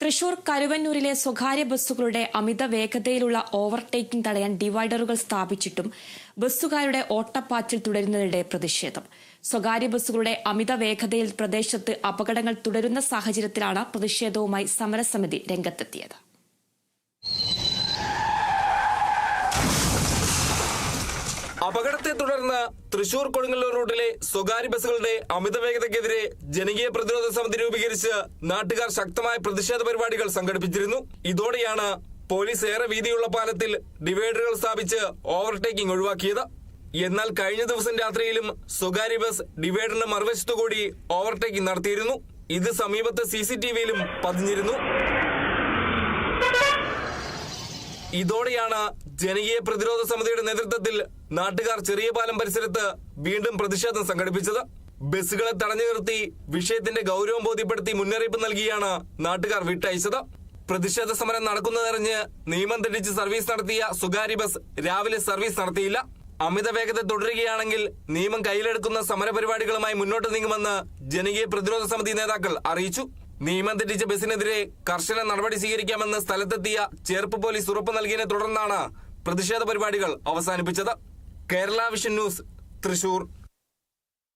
തൃശൂർ കരുവന്നൂരിലെ സ്വകാര്യ ബസ്സുകളുടെ അമിത വേഗതയിലുള്ള ഓവർടേക്കിംഗ് തടയാൻ ഡിവൈഡറുകൾ സ്ഥാപിച്ചിട്ടും ബസ്സുകാരുടെ ഓട്ടപ്പാച്ചിൽ തുടരുന്നതിനിടെ പ്രതിഷേധം. സ്വകാര്യ ബസ്സുകളുടെ അമിത വേഗതയിൽ പ്രദേശത്ത് അപകടങ്ങൾ തുടരുന്ന സാഹചര്യത്തിലാണ് പ്രതിഷേധവുമായി സമരസമിതി രംഗത്തെത്തിയത്. അപകടത്തെ തുടർന്ന് തൃശൂർ കൊടുങ്ങല്ലൂർ റൂട്ടിലെ സ്വകാര്യ ബസ്സുകളുടെ അമിത വേഗതയ്ക്കെതിരെ ജനകീയ പ്രതിരോധ സമിതി രൂപീകരിച്ച് നാട്ടുകാർ ശക്തമായ പ്രതിഷേധ പരിപാടികൾ സംഘടിപ്പിച്ചിരുന്നു. ഇതോടെയാണ് പോലീസ് ഏറെ വീതിയുള്ള പാലത്തിൽ ഡിവൈഡറുകൾ സ്ഥാപിച്ച് ഓവർടേക്കിംഗ് ഒഴിവാക്കിയത്. എന്നാൽ കഴിഞ്ഞ ദിവസം രാത്രിയിലും സ്വകാര്യ ബസ് ഡിവൈഡറിന് മറുവശത്തുകൂടി ഓവർടേക്കിംഗ് നടത്തിയിരുന്നു. ഇത് സമീപത്തെ സി സി ടി വിയിലും പതിഞ്ഞിരുന്നു. ഇതോടെയാണ് ജനകീയ പ്രതിരോധ സമിതിയുടെ നേതൃത്വത്തിൽ നാട്ടുകാർ ചെറിയ പാലം പരിസരത്ത് വീണ്ടും പ്രതിഷേധം സംഘടിപ്പിച്ചത്. ബസ്സുകളെ തടഞ്ഞു നിർത്തി വിഷയത്തിന്റെ ഗൗരവം ബോധ്യപ്പെടുത്തി മുന്നറിയിപ്പ് നൽകിയാണ് നാട്ടുകാർ വിട്ടയച്ചത്. പ്രതിഷേധ സമരം നടക്കുന്നതറിഞ്ഞ് നിയമം തെറ്റിച്ച് സർവീസ് നടത്തിയ സ്വകാര്യ ബസ് രാവിലെ സർവീസ് നടത്തിയില്ല. അമിത വേഗത തുടരുകയാണെങ്കിൽ നിയമം കയ്യിലെടുക്കുന്ന സമരപരിപാടികളുമായി മുന്നോട്ട് നീങ്ങുമെന്ന് ജനകീയ പ്രതിരോധ സമിതി നേതാക്കൾ അറിയിച്ചു. നിയമം തെറ്റിച്ച ബസിനെതിരെ കർശന നടപടി സ്വീകരിക്കാമെന്ന് സ്ഥലത്തെത്തിയ ചേർപ്പ് പോലീസ് ഉറപ്പു നൽകിയതിനെ തുടർന്നാണ് പ്രതിഷേധ പരിപാടികൾ അവസാനിപ്പിച്ചത് കേരള വിഷൻ ന്യൂസ് തൃശൂർ.